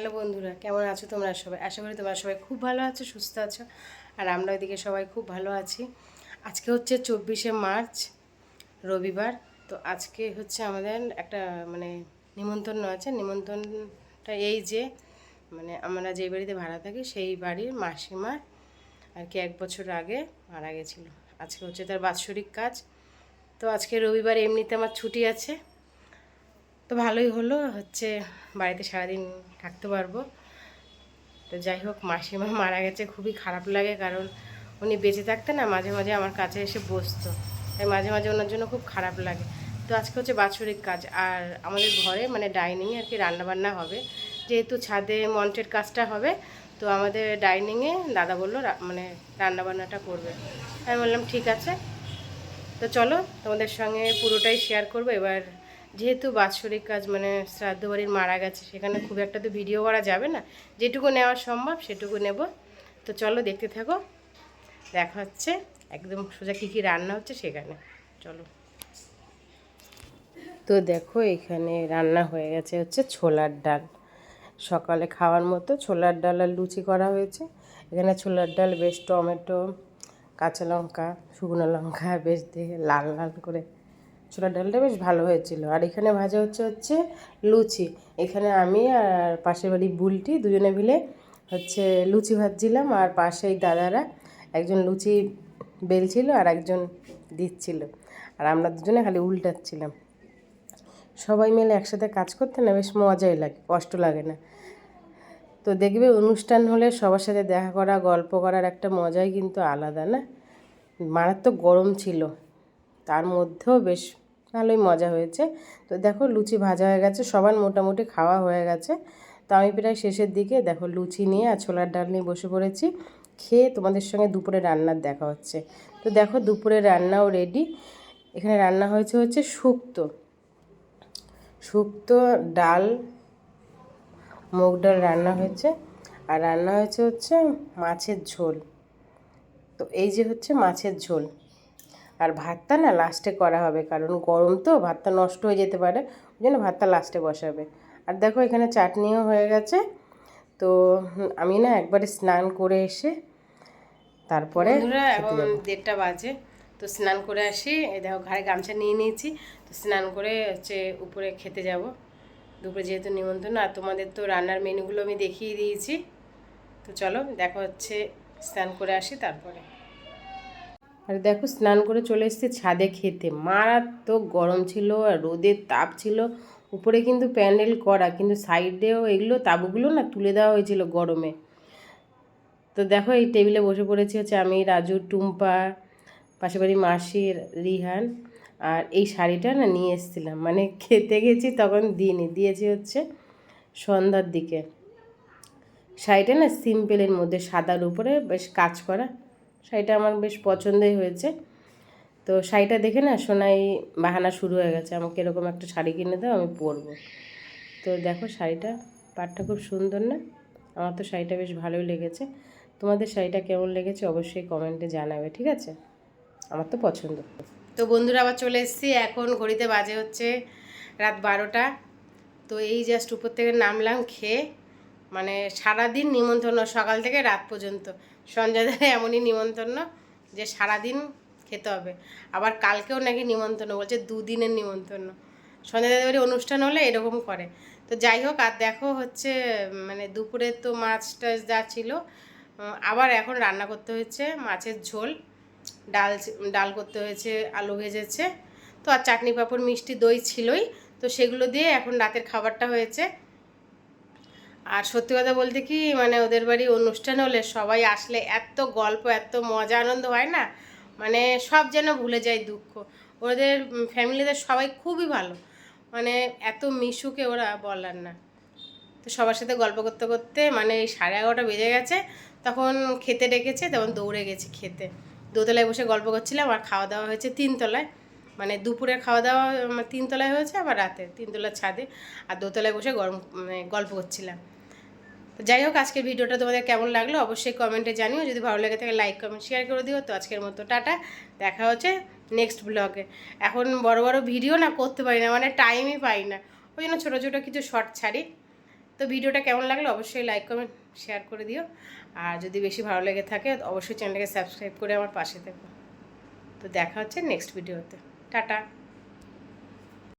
Hello বন্ধুরা, কেমন আছো তোমরা সবাই? আশা করি তোমরা সবাই খুব ভালো আছো, সুস্থ আছো, আর আমরা ওইদিকে সবাই খুব ভালো আছি। আজকে হচ্ছে চব্বিশে মার্চ, রবিবার। তো আজকে হচ্ছে আমাদের একটা মানে নিমন্ত্রণ আছে। নিমন্ত্রণটা এই যে মানে আমরা যেই বাড়িতে ভাড়া থাকি, সেই বাড়ির মাসিমার আর কি এক বছর আগে মারা গেছিল। আজকে হচ্ছে তার বাৎসরিক কাজ। তো আজকে রবিবার, এমনিতে আমার ছুটি আছে। তো ভালোই হলো, হচ্ছে বাড়িতে সারাদিন থাকতে পারব। তো যাই হোক, মাসিমা মারা গেছে, খুবই খারাপ লাগে কারণ উনি বেঁচে থাকতেন না মাঝে মাঝে আমার কাছে এসে বসতো। তাই মাঝে মাঝে ওনার জন্য খুব খারাপ লাগে। তো আজকে হচ্ছে বাৎসরিক কাজ আর আমাদের ঘরে মানে ডাইনিংয়ে আর কি রান্নাবান্না হবে। যেহেতু ছাদে মঞ্চের কাজটা হবে, তো আমাদের ডাইনিংয়ে দাদা বলল মানে রান্নাবান্নাটা করবে। আমি বললাম, ঠিক আছে। তো চলো তোমাদের সঙ্গে পুরোটাই শেয়ার করব। এবার যেহেতু বাৎসরিক কাজ মানে শ্রাদ্ধ বাড়ির মারা গেছে, সেখানে খুব একটা তো ভিডিও করা যাবে না। যেটুকু নেওয়া সম্ভব, সেটুকু নেব। তো চলো দেখতে থাকো। দেখা হচ্ছে। একদম সোজা কী কী রান্না হচ্ছে সেখানে। চলো। তো দেখো, এখানে রান্না হয়ে গেছে হচ্ছে ছোলার ডাল। সকালে খাওয়ার মতো ছোলার ডাল আর লুচি করা হয়েছে। এখানে ছোলার ডাল, বেশ টমেটো, কাঁচা লঙ্কা, শুকনো লঙ্কা, বেশ দিয়ে লাল লাল করে ছোলার ডালটা বেশ ভালো হয়েছিল। আর এখানে ভাজা হচ্ছে হচ্ছে লুচি। এখানে আমি আর পাশের বাড়ি বুলটি দুজনে মিলে হচ্ছে লুচি ভাজছিলাম আর পাশেই দাদারা একজন লুচি বেলছিল আর একজন দিচ্ছিল। আর আমরা দুজনে খালি উল্টাচ্ছিলাম। সবাই মিলে একসাথে কাজ করতে না বেশ মজাই লাগে, কষ্ট লাগে না। তো দেখবে অনুষ্ঠান হলে সবার সাথে দেখা করা, গল্প করার একটা মজাই কিন্তু আলাদা না? মারাত্মক গরম ছিল। তার মধ্যেও বেশ ভালোই মজা হয়েছে। তো দেখো লুচি ভাজা হয়ে গেছে, সবার মোটামুটি খাওয়া হয়ে গেছে। তো আমি প্রায় শেষের দিকে দেখো লুচি নিয়ে আর ছোলার ডাল নিয়ে বসে পড়েছি। খেয়ে তোমাদের সঙ্গে দুপুরে রান্নার দেখা হচ্ছে। তো দেখো দুপুরে রান্নাও রেডি এখানে রান্না হয়েছে হচ্ছে শুক্তো। শুক্তো, ডাল, মুগ ডাল রান্না হয়েছে। আর রান্না হয়েছে হচ্ছে মাছের ঝোল। তো এই যে হচ্ছে মাছের ঝোল। আর ভাতটা না লাস্টে করা হবে কারণ গরম তো ভাতটা নষ্ট হয়ে যেতে পারে ওই জন্য ভাতটা লাস্টে বসাবে। আর দেখো এখানে চাটনিও হয়ে গেছে তো আমি না একবারে স্নান করে এসে তারপরে এখন দেড়টা বাজে তো স্নান করে আসি এই দেখো ঘাড়ে গামছা নিয়ে নিয়েছি তো স্নান করে হচ্ছে উপরে খেতে যাব। দুপুরে যেহেতু নিমন্ত্রণ আর তোমাদের তো রান্নার মেনুগুলো আমি দেখিয়ে দিয়েছি তো চলো দেখা হচ্ছে স্নান করে আসি তারপরে। আর দেখো স্নান করে চলে এসেছি ছাদে খেতে। মারাত্মক গরম ছিল আর রোদের তাপ ছিল। উপরে কিন্তু প্যান্ডেল করা, কিন্তু সাইডেও এগুলো তাবুগুলো না তুলে দেওয়া হয়েছিল গরমে। তো দেখো এই টেবিলে বসে পড়েছি হচ্ছে আমি, রাজু, টুম্পা পাশে বাড়ি মাসি, রিহান আর এই শাড়িটা না নিয়ে এসেছিলাম। মানে খেতে গেছি তখন দিইনি, দিয়েছি হচ্ছে সন্ধ্যার দিকে। শাড়িটা না সিম্পলের মধ্যে, সাদার উপরে বেশ কাজ করা। শাড়িটা আমার বেশ পছন্দই হয়েছে। তো শাড়িটা দেখে না সোনাই বাহানা শুরু হয়ে গেছে। আমাকে এরকম একটা শাড়ি কিনে দাও, আমি পরবো। তো দেখো শাড়িটা, পাটটা খুব সুন্দর না? আমার তো শাড়িটা বেশ ভালোই লেগেছে। তোমাদের শাড়িটা কেমন লেগেছে অবশ্যই কমেন্টে জানাবে, ঠিক আছে? আমার তো পছন্দ। তো বন্ধুরা, আবার চলে এসেছি। এখন ঘড়িতে বাজে হচ্ছে রাত বারোটা। তো এই জাস্ট উপর থেকে নামলাম, খেয়ে মানে সারাদিন নিমন্ত্রণ, সকাল থেকে রাত পর্যন্ত। সঞ্জয় দাদা এমনই নিমন্ত্রণ যে সারাদিন খেতে হবে। আবার কালকেও নাকি নিমন্ত্রণ, বলছে দুদিনের নিমন্ত্রণ। সঞ্জয় দাদার বাড়ি অনুষ্ঠান হলে এরকম করে। তো যাই হোক, আর দেখো হচ্ছে মানে দুপুরে তো মাছ টাছ যা ছিল, আবার এখন রান্না করতে হয়েছে মাছের ঝোল। ডাল ডাল করতে হয়েছে, আলু ভেজেছে। তো আর চাটনি পাঁপড় মিষ্টি দই ছিলই, তো সেগুলো দিয়ে এখন রাতের খাবারটা হয়েছে। আর সত্যি কথা বলতে কি মানে ওদের বাড়ি অনুষ্ঠান হলে সবাই আসলে এত গল্প, এত মজা, আনন্দ হয় না? মানে সব যেন ভুলে যায় দুঃখ। ওদের ফ্যামিলিদের সবাই খুবই ভালো। মানে এত মিশুকে ওরা বলার না। তো সবার সাথে গল্প করতে করতে মানে এই সাড়ে এগারোটা বেজে গেছে, তখন খেতে ডেকেছে, তখন দৌড়ে গেছি খেতে। দোতলায় বসে গল্প করছিলাম, আর খাওয়া দাওয়া হয়েছে তিনতলায়। মানে দুপুরে খাওয়া দাওয়া আমার তিনতলায় হয়েছে, আবার রাতে তিনতলার ছাদে আর দোতলায় বসে গরম মানে গল্প করছিলাম। তো যাই হোক, আজকের ভিডিওটা তোমাদের কেমন লাগল অবশ্যই কমেন্টে জানিও। যদি ভালো লেগে থাকে লাইক কমেন্ট শেয়ার করে দিও। তো আজকের মতো টাটা। দেখা হচ্ছে নেক্সট ব্লগে এখন বড় বড় ভিডিও না করতে পারি না মানে টাইমই পাই না। ওই জন্য ছোটো ছোটো কিছু শর্ট ছাড়ি। তো ভিডিওটা কেমন লাগল অবশ্যই লাইক কমেন্ট শেয়ার করে দিও। আর যদি বেশি ভালো লেগে থাকে, অবশ্যই চ্যানেলটাকে সাবস্ক্রাইব করে আমার পাশে থেকো। তো দেখা হচ্ছে নেক্সট ভিডিওতে টাটা।